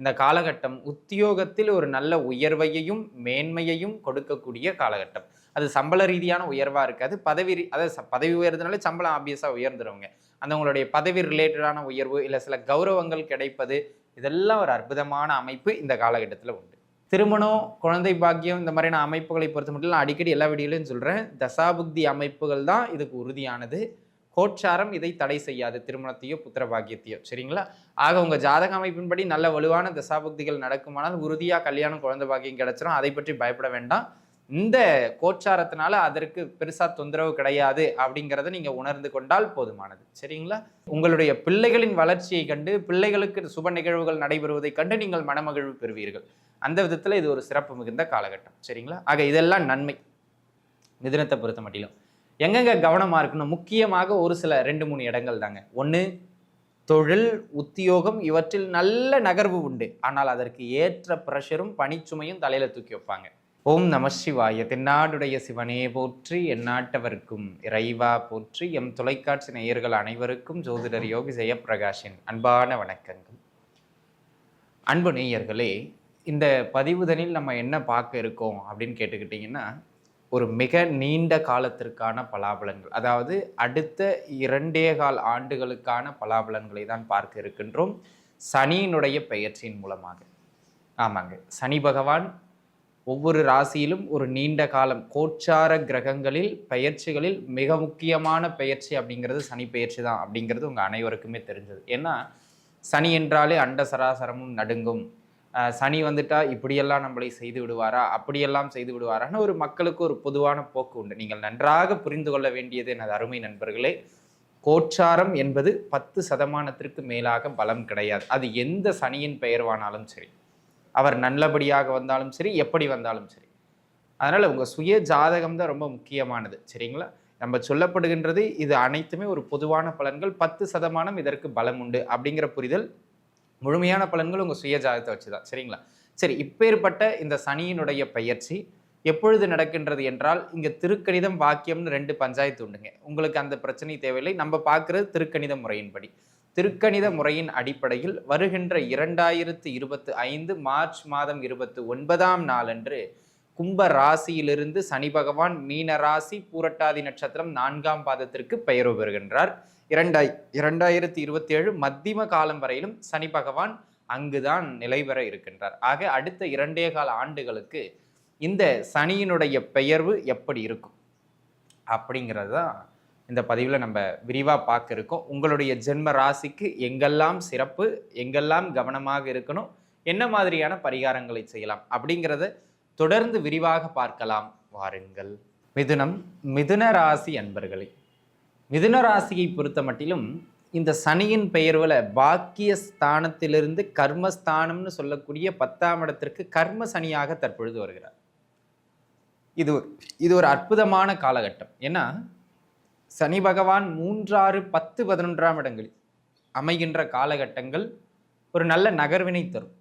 இந்த காலகட்டம் உத்தியோகத்தில் ஒரு நல்ல உயர்வையையும் மேன்மையையும் கொடுக்கக்கூடிய காலகட்டம். அது சம்பள ரீதியான உயர்வாக இருக்காது. பதவி அதாவது ச- பதவி உயர்ந்தனாலே சம்பளம் ஆப்வியஸாக உயர்ந்துருவங்க. அந்த உங்களுடைய பதவி ரிலேட்டடான உயர்வு இல்லை சில கௌரவங்கள் கிடைப்பது இதெல்லாம் ஒரு அற்புதமான அமைப்பு இந்த காலகட்டத்தில் உண்டு. திருமணம் குழந்தை பாக்கியம் இந்த மாதிரியான அமைப்புகளை பொறுத்த மட்டும் நான் அடிக்கடி எல்லா வீடியோலையும் சொல்கிறேன் தசாபுக்தி அமைப்புகள் தான் இதுக்கு உறுதியானது. கோட்சாரம் இதை தடை செய்யாது திருமணத்தையோ புத்திர பாக்கியத்தையோ சரிங்களா? ஆக உங்கள் ஜாதக அமைப்பின்படி நல்ல வலுவான தசாபக்திகள் நடக்குமானால் உறுதியாக கல்யாணம் குழந்தை பாக்கியம் கிடைச்சிடும் அதை பற்றி பயப்பட வேண்டாம். இந்த கோச்சாரத்தினால அதற்கு பெருசா தொந்தரவு கிடையாது அப்படிங்கிறத நீங்க உணர்ந்து கொண்டால் போதுமானது. சரிங்களா? உங்களுடைய பிள்ளைகளின் வளர்ச்சியை கண்டு பிள்ளைகளுக்கு சுப நிகழ்வுகள் நடைபெறுவதை கண்டு நீங்கள் மனமகிழ்வு பெறுவீர்கள். அந்த விதத்துல இது ஒரு சிறப்பு மிகுந்த காலகட்டம். சரிங்களா? ஆக இதெல்லாம் நன்மை. மிதுனத்தை பொறுத்த மட்டிலும். எங்கெங்க கவனமாக இருக்கணும்? முக்கியமாக ஒரு சில ரெண்டு மூணு இடங்கள் தாங்க. ஒன்று தொழில் உத்தியோகம் இவற்றில் நல்ல நகர்வு உண்டு. ஆனால் அதற்கு ஏற்ற ப்ரெஷரும் பணிச்சுமையும் தலையில் தூக்கி வைப்பாங்க. ஓம் நம சிவாய. தென்னாடுடைய சிவனே போற்றி எந்நாட்டவர்க்கும் இறைவா போற்றி எம் தொலைக்காட்சி நேயர்கள் அனைவருக்கும் ஜோதிடர் யோகி ஜெயப்பிரகாஷின் அன்பான வணக்கங்கள். அன்பு நேயர்களே இந்த பதிவுதனில் நம்ம என்ன பார்க்க இருக்கோம் அப்படின்னு கேட்டுக்கிட்டிங்கன்னா ஒரு மிக நீண்ட காலத்திற்கான பலாபலன்கள். அதாவது அடுத்த இரண்டே கால் ஆண்டுகளுக்கான பலாபலன்களை தான் பார்க்க இருக்கின்றோம். சனியினுடைய பெயர்ச்சியின் மூலமாக. ஆமாங்க. சனி பகவான் ஒவ்வொரு ராசியிலும் ஒரு நீண்ட காலம் கோச்சார கிரகங்களில் பெயர்ச்சிகளில் மிக முக்கியமான பெயர்ச்சி அப்படிங்கிறது சனி பெயர்ச்சி தான் அப்படிங்கிறது உங்கள் அனைவருக்குமே தெரிஞ்சது. ஏன்னா சனி என்றாலே அண்ட சராசரமும் நடுங்கும். சனி வந்துட்டா இப்படியெல்லாம் நம்மளை செய்து விடுவாரா? அப்படியெல்லாம் செய்து விடுவாரான்னு ஒரு மக்களுக்கு ஒரு பொதுவான போக்கு உண்டு. நீங்கள் நன்றாக புரிந்து கொள்ள வேண்டியது எனது அருமை நண்பர்களே கோச்சாரம் என்பது பத்து சதமானத்திற்கு மேலாக பலம் கிடையாது. அது எந்த சனியின் பெயர்வானாலும் சரி அவர் நல்லபடியாக வந்தாலும் சரி எப்படி வந்தாலும் சரி. அதனால் உங்கள் சுய ஜாதகம் தான் ரொம்ப முக்கியமானது சரிங்களா? நம்ம சொல்லப்படுகின்றது இது அனைத்துமே ஒரு பொதுவான பலன்கள் பத்து சதமானம் இதற்கு பலம் உண்டு அப்படிங்கிற புரிதல் முழுமையான பலன்கள் உங்கள் சுய ஜாதகத்தை வச்சு தான் சரிங்களா? சரி இப்பேற்பட்ட இந்த சனியினுடைய பயிற்சி எப்பொழுது நடக்கின்றது என்றால் இங்கே திருக்கணிதம் வாக்கியம்னு ரெண்டு பஞ்சாயத்து உண்டுங்க. உங்களுக்கு அந்த பிரச்சனை தேவையில்லை. நம்ம பார்க்குறது திருக்கணித முறையின்படி. திருக்கணித முறையின் அடிப்படையில் வருகின்ற இரண்டாயிரத்து இருபத்து ஐந்து மார்ச் மாதம் இருபத்து ஒன்பதாம் நாளன்று கும்ப ராசியிலிருந்து சனி பகவான் மீன ராசி பூரட்டாதி நட்சத்திரம் நான்காம் பாதத்திற்கு பெயர் பெறுகின்றார். இரண்டாய் இரண்டாயிரத்தி இருபத்தி ஏழு மத்தியம காலம் வரையிலும் சனி பகவான் அங்குதான் நிலை பெற இருக்கின்றார். ஆக அடுத்த இரண்டே கால ஆண்டுகளுக்கு இந்த சனியினுடைய பெயர்வு எப்படி இருக்கும்? அப்படிங்கிறது தான் இந்த பதிவில் நம்ம விரிவாக பார்க்க இருக்கோம். உங்களுடைய ஜென்ம ராசிக்கு எங்கெல்லாம் சிறப்பு எங்கெல்லாம் கவனமாக இருக்கணும் என்ன மாதிரியான பரிகாரங்களை செய்யலாம் அப்படிங்கிறத தொடர்ந்து விரிவாக பார்க்கலாம். வாருங்கள். மிதுனம் மிதுன ராசி அன்பர்களே மிதுன ராசியை பொறுத்த மட்டிலும் இந்த சனியின் பெயர்வில் பாக்கிய ஸ்தானத்திலிருந்து கர்மஸ்தானம்னு சொல்லக்கூடிய பத்தாம் இடத்திற்கு கர்ம சனியாக தற்பொழுது வருகிறார். இது இது ஒரு அற்புதமான காலகட்டம். ஏன்னா சனி பகவான் மூன்றாறு பத்து பதினொன்றாம் இடங்களில் அமைகின்ற காலகட்டங்கள் ஒரு நல்ல நகர்வினை தரும்.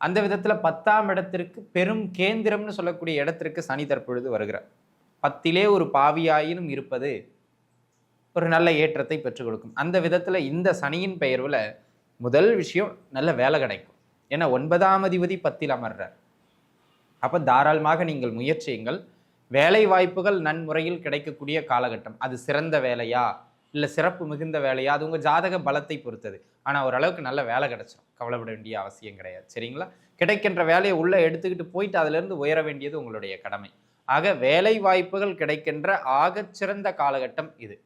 அந்த விதத்தில் பத்தாம் இடத்திற்கு பெரும் கேந்திரம்னு சொல்லக்கூடிய இடத்திற்கு சனி தற்பொழுது வருகிறார். பத்திலே ஒரு பாவியாயினும் இருப்பது ஒரு நல்ல ஏற்றத்தை பெற்றுக் கொடுக்கும். அந்த விதத்தில் இந்த சனியின் பெயர்வில் முதல் விஷயம் நல்ல வேலை கிடைக்கும். ஏன்னா ஒன்பதாம் அதிபதி பத்தில் அமர்றார். அப்போ தாராளமாக நீங்கள் முயற்சியுங்கள் வேலை வாய்ப்புகள் நன்முறையில் கிடைக்கக்கூடிய காலகட்டம். அது சிறந்த வேலையா? இல்லை சிறப்பு மிகுந்த வேலையா? அது உங்கள் ஜாதக பலத்தை பொறுத்தது. ஆனால் ஓரளவுக்கு நல்ல வேலை கிடைச்சிடும் கவலைப்பட வேண்டிய அவசியம் கிடையாது. சரிங்களா? கிடைக்கின்ற வேலையை உள்ளே எடுத்துக்கிட்டு போயிட்டு அதிலிருந்து உயர வேண்டியது உங்களுடைய கடமை. ஆக வேலை வாய்ப்புகள் கிடைக்கின்ற ஆகச்சிறந்த காலகட்டம் இது.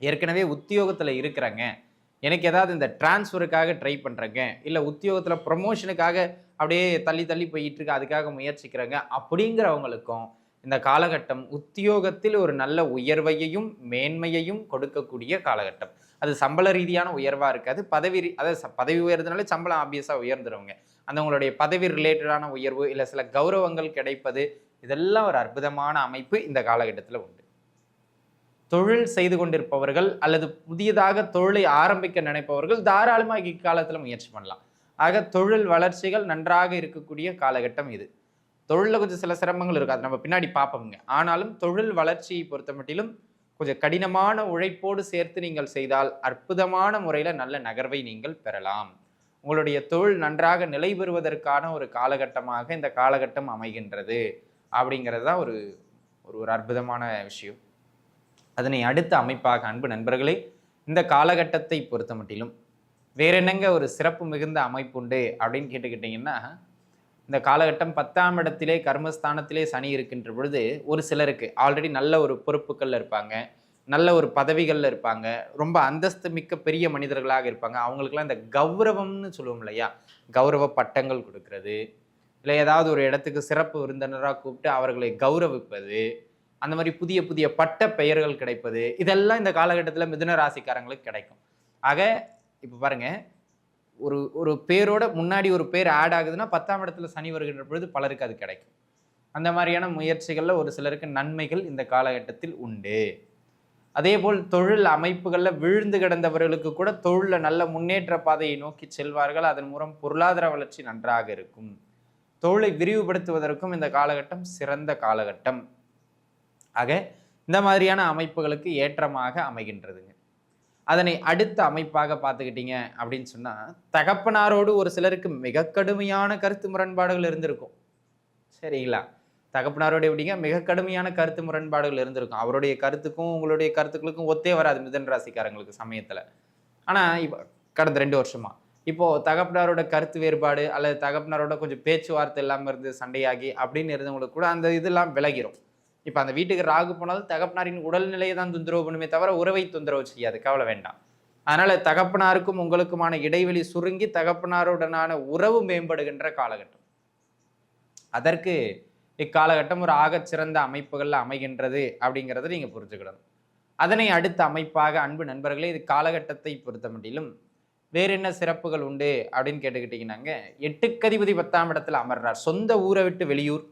ஏற்கனவே உத்தியோகத்தில் இருக்கிறாங்க. எனக்கு ஏதாவது இந்த டிரான்ஸ்ஃபருக்காக ட்ரை பண்ணுறேங்க இல்லை உத்தியோகத்தில் ப்ரொமோஷனுக்காக அப்படியே தள்ளி தள்ளி போயிட்டுருக்கு அதுக்காக முயற்சிக்கிறாங்க. அப்படிங்கிறவங்களுக்கும் இந்த காலகட்டம் உத்தியோகத்தில் ஒரு நல்ல உயர்வையையும் மேன்மையையும் கொடுக்கக்கூடிய காலகட்டம். அது சம்பள ரீதியான உயர்வாக இருக்காது. பதவி அதாவது ச- பதவி உயர்றதுனால சம்பளம் ஆப்வியஸாக உயர்ந்துருவங்க. அந்தவங்களுடைய பதவி ரிலேட்டடான உயர்வு இல்லை சில கௌரவங்கள் கிடைப்பது இதெல்லாம் ஒரு அற்புதமான அமைப்பு இந்த காலகட்டத்தில் உண்டு. தொழில் செய்து கொண்டிருப்பவர்கள் அல்லது புதியதாக தொழிலை ஆரம்பிக்க நினைப்பவர்கள் தாராளமாக இக்காலத்தில் முயற்சி பண்ணலாம். ஆக தொழில் வளர்ச்சிகள் நன்றாக இருக்கக்கூடிய காலகட்டம் இது. தொழிலில் கொஞ்சம் சில சிரமங்கள் இருக்காது நம்ம பின்னாடி பார்ப்போங்க ஆனாலும் தொழில் வளர்ச்சியை பொறுத்த மட்டிலும் கொஞ்சம் கடினமான உழைப்போடு சேர்த்து நீங்கள் செய்தால் அற்புதமான முறையில் நல்ல நகர்வை நீங்கள் பெறலாம். உங்களுடைய தொழில் நன்றாக நிலை பெறுவதற்கான ஒரு காலகட்டமாக இந்த காலகட்டம் அமைகின்றது. அப்படிங்கிறது தான் ஒரு ஒரு ஒரு அற்புதமான விஷயம். அதனை அடுத்த அமைப்பாக அன்பு நண்பர்களே இந்த காலகட்டத்தை பொறுத்த மட்டிலும் வேற என்னங்க ஒரு சிறப்பு மிகுந்த அமைப்பு உண்டு அப்படின்னு கேட்டுக்கிட்டிங்கன்னா இந்த காலகட்டம் பத்தாம் இடத்திலே கர்மஸ்தானத்திலே சனி இருக்கின்ற பொழுது ஒரு சிலருக்கு ஆல்ரெடி நல்ல ஒரு பொறுப்புகளில் இருப்பாங்க நல்ல ஒரு பதவிகளில் இருப்பாங்க ரொம்ப அந்தஸ்து மிக்க பெரிய மனிதர்களாக இருப்பாங்க. அவங்களுக்குலாம் இந்த கௌரவம்னு சொல்லுவோம் இல்லையா? கௌரவ பட்டங்கள் கொடுக்கறது இல்லை ஏதாவது ஒரு இடத்துக்கு சிறப்பு விருந்தினராக கூப்பிட்டு அவர்களை கௌரவிப்பது அந்த மாதிரி புதிய புதிய பட்ட பெயர்கள் கிடைப்பது இதெல்லாம் இந்த காலகட்டத்தில் மிதுன ராசிக்காரங்களுக்கு கிடைக்கும். ஆக இப்போ பாருங்க ஒரு ஒரு பேரோட முன்னாடி ஒரு பேர் ஆட் ஆகுதுன்னா பத்தாம் இடத்துல சனி வருகின்ற பொழுது பலருக்கு அது கிடைக்கும். அந்த மாதிரியான முயற்சிகளில் ஒரு சிலருக்கு நன்மைகள் இந்த காலகட்டத்தில் உண்டு. அதே போல் தொழில் அமைப்புகளில் விழுந்து கிடந்தவர்களுக்கு கூட தொழிலில் நல்ல முன்னேற்ற பாதையை நோக்கி செல்வார்கள். அதன் மூலம் பொருளாதார வளர்ச்சி நன்றாக இருக்கும். தொழிலை விரிவுபடுத்துவதற்கும் இந்த காலகட்டம் சிறந்த காலகட்டம். ஆக இந்த மாதிரியான அமைப்புகளுக்கு ஏற்றமாக அமைகின்றதுங்க. அதனை அடுத்த அமைப்பாக பார்த்துக்கிட்டீங்க அப்படின்னு சொன்னால் தகப்பனாரோடு ஒரு சிலருக்கு மிக கடுமையான கருத்து முரண்பாடுகள் இருந்திருக்கும். சரிங்களா? தகப்பனாரோட எப்படிங்க? மிக கடுமையான கருத்து முரண்பாடுகள் இருந்திருக்கும். அவருடைய கருத்துக்கும் உங்களுடைய கருத்துக்களுக்கும் ஒத்தே வராது மிதன் ராசிக்காரங்களுக்கு சமயத்தில். ஆனால் இப்போ கடந்த ரெண்டு வருஷமா. இப்போது தகப்பனாரோட கருத்து வேறுபாடு அல்லது தகப்பனாரோட கொஞ்சம் பேச்சுவார்த்தை இல்லாமல் இருந்து சண்டையாகி அப்படின்னு இருந்தவங்களுக்கு கூட அந்த இதெல்லாம் விலகிரும். இப்போ அந்த வீட்டுக்கு ராகு போனாலும் தகப்பனாரின் உடல்நிலையை தான் தொந்தரவு பண்ணுமே தவிர உறவை தொந்தரவு செய்யாது. கவலை வேண்டாம். அதனால தகப்பனாருக்கும் உங்களுக்குமான இடைவெளி சுருங்கி தகப்பனாருடனான உறவு மேம்படுகின்ற காலகட்டம். அதற்கு இக்காலகட்டம் ஒரு ஆகச் சிறந்த அமைப்புகளில் அமைகின்றது அப்படிங்கிறத நீங்கள் புரிஞ்சுக்கிடணும். அதனை அடுத்த அமைப்பாக அன்பு நண்பர்களே இது காலகட்டத்தை பொறுத்த மட்டிலும் வேற என்ன சிறப்புகள் உண்டு அப்படின்னு கேட்டுக்கிட்டீங்கன்னாங்க. எட்டுக்கதிபதி பத்தாம் இடத்துல அமர்றார். சொந்த ஊரை விட்டு வெளியூர்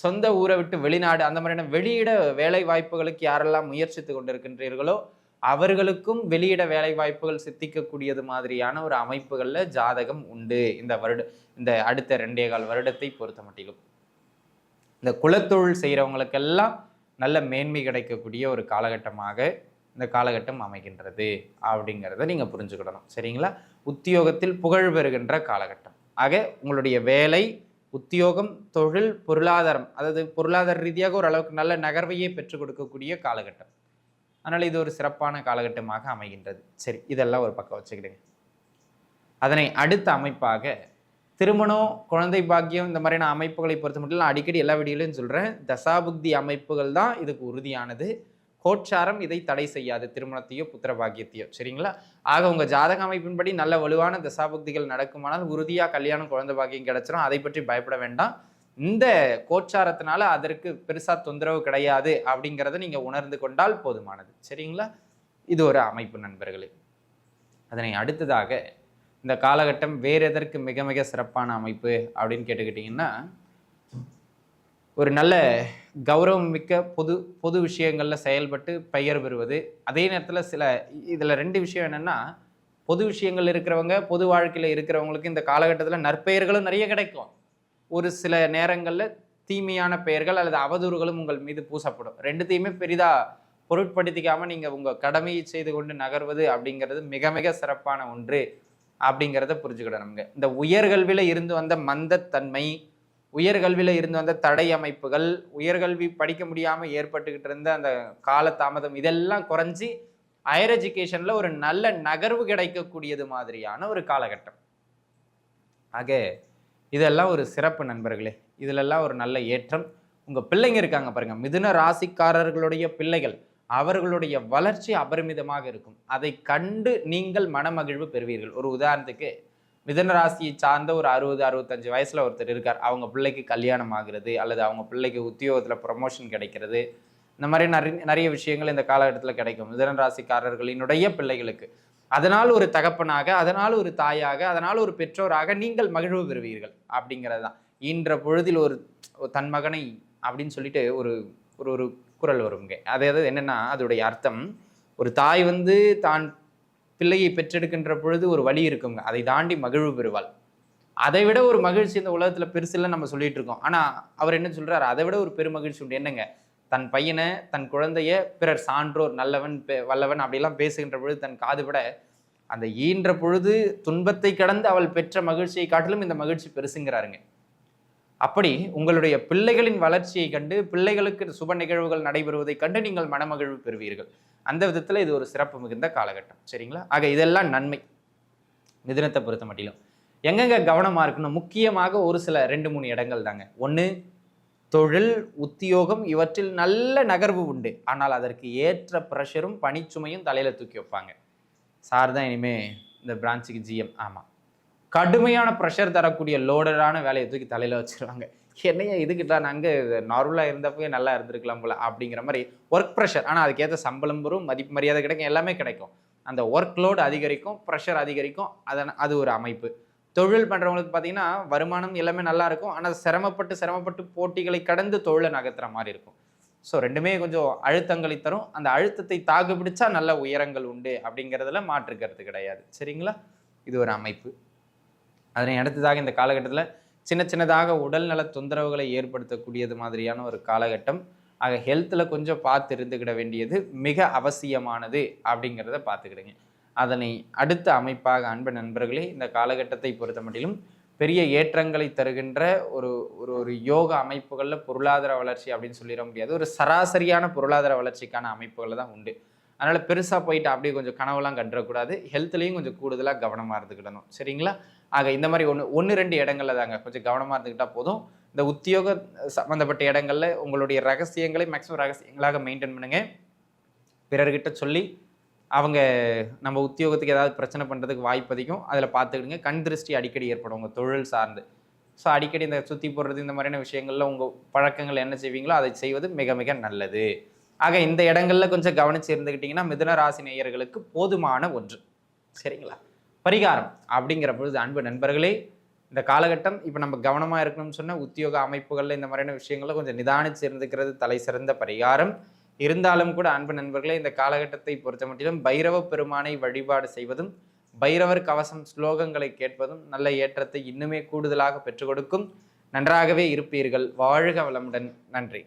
சொந்த ஊரை விட்டு வெளிநாடு அந்த மாதிரியான வெளியிட வேலை வாய்ப்புகளுக்கு யாரெல்லாம் முயற்சித்து கொண்டிருக்கின்றீர்களோ அவர்களுக்கும் வெளியிட வேலை வாய்ப்புகள் சித்திக்கக்கூடியது மாதிரியான ஒரு அமைப்புகளில் ஜாதகம் உண்டு. இந்த வருட இந்த அடுத்த ரெண்டே கால் வருடத்தை பொறுத்த மட்டிலும். இந்த குலத்தொழில் செய்கிறவங்களுக்கெல்லாம் நல்ல மேன்மை கிடைக்கக்கூடிய ஒரு காலகட்டமாக இந்த காலகட்டம் அமைகின்றது அப்படிங்கிறத நீங்கள் புரிஞ்சுக்கிடணும். சரிங்களா? உத்தியோகத்தில் புகழ் பெறுகின்ற காலகட்டம். ஆக உங்களுடைய வேலை உத்தியோகம் தொழில் பொருளாதாரம். அதாவது பொருளாதார ரீதியாக ஒரு அளவுக்கு நல்ல நகர்வையே பெற்றுக் கொடுக்கக்கூடிய காலகட்டம். அதனால் இது ஒரு சிறப்பான காலகட்டமாக அமைகின்றது. சரி இதெல்லாம் ஒரு பக்கம் வச்சுக்கிடுங்க. அதனை அடுத்த அமைப்பாக திருமணம் குழந்தை பாக்கியம் இந்த மாதிரியான அமைப்புகளை பொறுத்த மட்டும் நான் அடிக்கடி எல்லா வீடியோலையும் சொல்கிறேன் தசாபுக்தி அமைப்புகள் தான் இதுக்கு உறுதியானது. கோட்சாரம் இதை தடை செய்யாது. திருமணத்தையோ புத்திர பாக்கியத்தையோ சரிங்களா? ஆக உங்கள் ஜாதக அமைப்பின்படி நல்ல வலுவான தசாபக்திகள் நடக்குமானால் உறுதியாக கல்யாணம் குழந்தை பாக்கியம் கிடச்சிரும். அதை பற்றி பயப்பட வேண்டாம். இந்த கோச்சாரத்தினால அதற்கு பெருசாக தொந்தரவு கிடையாது அப்படிங்கிறத நீங்கள் உணர்ந்து கொண்டால் போதுமானது. சரிங்களா? இது ஒரு அமைப்பு நண்பர்களே. அதனை அடுத்ததாக இந்த காலகட்டம் வேறு எதற்கு மிக மிக சிறப்பான அமைப்பு அப்படின்னு கேட்டுக்கிட்டிங்கன்னா ஒரு நல்ல கௌரவம் மிக்க பொது பொது விஷயங்களில் செயல்பட்டு பெயர் பெறுவது. அதே நேரத்தில் சில இதில் ரெண்டு விஷயம் என்னென்னா பொது விஷயங்கள் இருக்கிறவங்க பொது வாழ்க்கையில் இருக்கிறவங்களுக்கு இந்த காலகட்டத்தில் நற்பெயர்களும் நிறைய கிடைக்கும். ஒரு சில நேரங்களில் தீமையான பெயர்கள் அல்லது அவதூறுகளும் உங்கள் மீது பூசப்படும். ரெண்டுத்தையுமே பெரிதாக பொருட்படுத்திக்காமல் நீங்கள் உங்கள் கடமையை செய்து கொண்டு நகர்வது அப்படிங்கிறது மிக மிக சிறப்பான ஒன்று அப்படிங்கிறத புரிஞ்சுக்கிடணுங்க இந்த உயர்கல்வியில் இருந்து வந்த மந்தத்தன்மை உயர்கல்வியில் இருந்து வந்த தடை அமைப்புகள் உயர்கல்வி படிக்க முடியாமல் ஏற்பட்டுக்கிட்டு இருந்த அந்த காலதாமதம் இதெல்லாம் குறைஞ்சி ஹையர் எஜுகேஷனில் ஒரு நல்ல நகர்வு கிடைக்கக்கூடியது மாதிரியான ஒரு காலகட்டம். ஆக இதெல்லாம் ஒரு சிறப்பு நண்பர்களே. இதிலெல்லாம் ஒரு நல்ல ஏற்றம். உங்கள் பிள்ளைங்க இருக்காங்க பாருங்கள் மிதுன ராசிக்காரர்களுடைய பிள்ளைகள் அவர்களுடைய வளர்ச்சி அபரிமிதமாக இருக்கும். அதை கண்டு நீங்கள் மனமகிழ்வு பெறுவீர்கள். ஒரு உதாரணத்துக்கு மிதன ராசியை சார்ந்த ஒரு அறுபது அறுபத்தஞ்சு வயசில் ஒருத்தர் இருக்கார். அவங்க பிள்ளைக்கு கல்யாணம் ஆகுறது அல்லது அவங்க பிள்ளைக்கு உத்தியோகத்தில் ப்ரமோஷன் கிடைக்கிறது. இந்த மாதிரி நிறைய நிறைய விஷயங்கள் இந்த காலகட்டத்தில் கிடைக்கும். மிதன ராசிக்காரர்களினுடைய பிள்ளைகளுக்கு. அதனால் ஒரு தகப்பனாக அதனால் ஒரு தாயாக அதனால் ஒரு பெற்றோராக நீங்கள் மகிழ்வு பெறுவீர்கள் அப்படிங்கிறது தான் இன்ற பொழுதில் ஒரு தன் மகனை அப்படின்னு சொல்லிட்டு ஒரு ஒரு ஒரு குரல் வருங்க அதாவது என்னென்னா அதோடைய அர்த்தம் ஒரு தாய் வந்து தான் பிள்ளையை பெற்றெடுக்கின்ற பொழுது ஒரு வழி இருக்குங்க. அதை தாண்டி மகிழ்வு பெறுவாள். அதை விட ஒரு மகிழ்ச்சி இந்த உலகத்தில் பெருசில்ல நம்ம சொல்லிட்டு இருக்கோம். ஆனால் அவர் என்ன சொல்கிறார் அதை விட ஒரு பெருமகிழ்ச்சி உண்டு. என்னங்க? தன் பையனை தன் குழந்தைய பிறர் சான்றோர் நல்லவன் வல்லவன் அப்படிலாம் பேசுகின்ற பொழுது தன் காதுபட விட அந்த ஈன்ற பொழுது துன்பத்தை கடந்து அவள் பெற்ற மகிழ்ச்சியை காட்டிலும் இந்த மகிழ்ச்சி பெருசுங்கிறாருங்க. அப்படி உங்களுடைய பிள்ளைகளின் வளர்ச்சியை கண்டு பிள்ளைகளுக்கு சுப நிகழ்வுகள் நடைபெறுவதை கண்டு நீங்கள் மனமகிழ்வு பெறுவீர்கள். அந்த விதத்தில் இது ஒரு சிறப்பு மிகுந்த காலகட்டம். சரிங்களா? ஆக இதெல்லாம் நன்மை. மிதுனத்தை பொறுத்த மட்டிலும். எங்கெங்க கவனமாக இருக்கணும்? முக்கியமாக ஒரு சில ரெண்டு மூணு இடங்கள் தாங்க. ஒன்று தொழில் உத்தியோகம் இவற்றில் நல்ல நகர்வு உண்டு. ஆனால் அதற்கு ஏற்ற ப்ரெஷரும் பணிச்சுமையும் தலையில் தூக்கி வைப்பாங்க. சார் தான் இனிமே இந்த பிரான்ச்சுக்கு ஜிஎம் ஆமாம் கடுமையான ப்ரெஷர் தரக்கூடிய லோடரான வேலையை தூக்கி தலையில் வச்சுருவாங்க. என்னையா இதுக்கிட்டா நாங்கள் நார்மலாக இருந்தப்பவே நல்லா இருந்திருக்கலாம் போல அப்படிங்கிற மாதிரி ஒர்க் ப்ரெஷர் ஆனால் அதுக்கேற்ற சம்பளம் வரும் மதிப்பு மரியாதை கிடைக்கும் எல்லாமே கிடைக்கும். அந்த ஒர்க் லோடு அதிகரிக்கும் ப்ரெஷர் அதிகரிக்கும் அதன் அது ஒரு அமைப்பு. தொழில் பண்ணுறவங்களுக்கு பார்த்தீங்கன்னா வருமானம் எல்லாமே நல்லா இருக்கும். ஆனால் சிரமப்பட்டு சிரமப்பட்டு போட்டிகளை கடந்து தொழிலை நகர்த்துற மாதிரி இருக்கும். ஸோ ரெண்டுமே கொஞ்சம் அழுத்தங்களை தரும். அந்த அழுத்தத்தை தாக்கு பிடிச்சா நல்ல உயரங்கள் உண்டு அப்படிங்கிறதுல மாற்றுக்கிறது கிடையாது. சரிங்களா? இது ஒரு அமைப்பு. அதனை அடுத்ததாக இந்த காலகட்டத்தில் சின்ன சின்னதாக உடல்நல தொந்தரவுகளை ஏற்படுத்தக்கூடியது மாதிரியான ஒரு காலகட்டம். ஆக ஹெல்த்தில் கொஞ்சம் பார்த்து இருந்துக்கிட வேண்டியது மிக அவசியமானது அப்படிங்கிறத பார்த்துக்கிடுங்க. அதனை அடுத்த அமைப்பாக அன்பு நண்பர்களே இந்த காலகட்டத்தை பொறுத்த மட்டிலும் பெரிய ஏற்றங்களை தருகின்ற ஒரு ஒரு ஒரு யோக அமைப்புகளில் பொருளாதார வளர்ச்சி அப்படின்னு சொல்லிட முடியாது. ஒரு சராசரியான பொருளாதார வளர்ச்சிக்கான அமைப்புகளை தான் உண்டு. அதனால் பெருசாக போயிட்டு அப்படியே கொஞ்சம் கனவுலாம் கண்டுறக்கூடாது. ஹெல்த்லேயும் கொஞ்சம் கூடுதலாக கவனமாக இருந்துக்கிடணும். சரிங்களா? ஆக இந்த மாதிரி ஒன்று ஒன்று ரெண்டு இடங்களில் தாங்க கொஞ்சம் கவனமாக இருந்துக்கிட்டால் போதும். இந்த உத்தியோக சம்மந்தப்பட்ட இடங்களில் உங்களுடைய ரகசியங்களை மேக்ஸிமம் ரகசியங்களாக மெயின்டைன் பண்ணுங்கள் பிறர்கிட்ட சொல்லி அவங்க நம்ம உத்தியோகத்துக்கு ஏதாவது பிரச்சனை பண்ணுறதுக்கு வாய்ப்பு அதிகம். அதில் பார்த்துக்கிடுங்க. கண் திருஷ்டி அடிக்கடி ஏற்படும் உங்கள் தொழில் சார்ந்து. ஸோ அடிக்கடி இந்த சுற்றி போடுறது இந்த மாதிரியான விஷயங்களில் உங்கள் பழக்கங்கள் என்ன செய்வீங்களோ அதை செய்வது மிக மிக நல்லது. ஆக இந்த இடங்கள்ல கொஞ்சம் கவனிச்சு இருந்துக்கிட்டிங்கன்னா மிதுன ராசி நேயர்களுக்கு போதுமான ஒன்று. சரிங்களா? பரிகாரம் அப்படிங்கிற பொழுது அன்பு நண்பர்களே இந்த காலகட்டம் இப்போ நம்ம கவனமாக இருக்கணும்னு சொன்ன உத்தியோக அமைப்புகளில் இந்த மாதிரியான விஷயங்களை கொஞ்சம் நிதானிச்சு இருந்துக்கிறது தலை சிறந்த பரிகாரம். இருந்தாலும் கூட அன்பு நண்பர்களே இந்த காலகட்டத்தை பொறுத்த மட்டிலும் பைரவ பெருமானை வழிபாடு செய்வதும் பைரவர் கவசம் ஸ்லோகங்களை கேட்பதும் நல்ல ஏற்றத்தை இன்னுமே கூடுதலாக பெற்றுக் கொடுக்கும். நன்றாகவே இருப்பீர்கள். வாழ்க வளமுடன். நன்றி.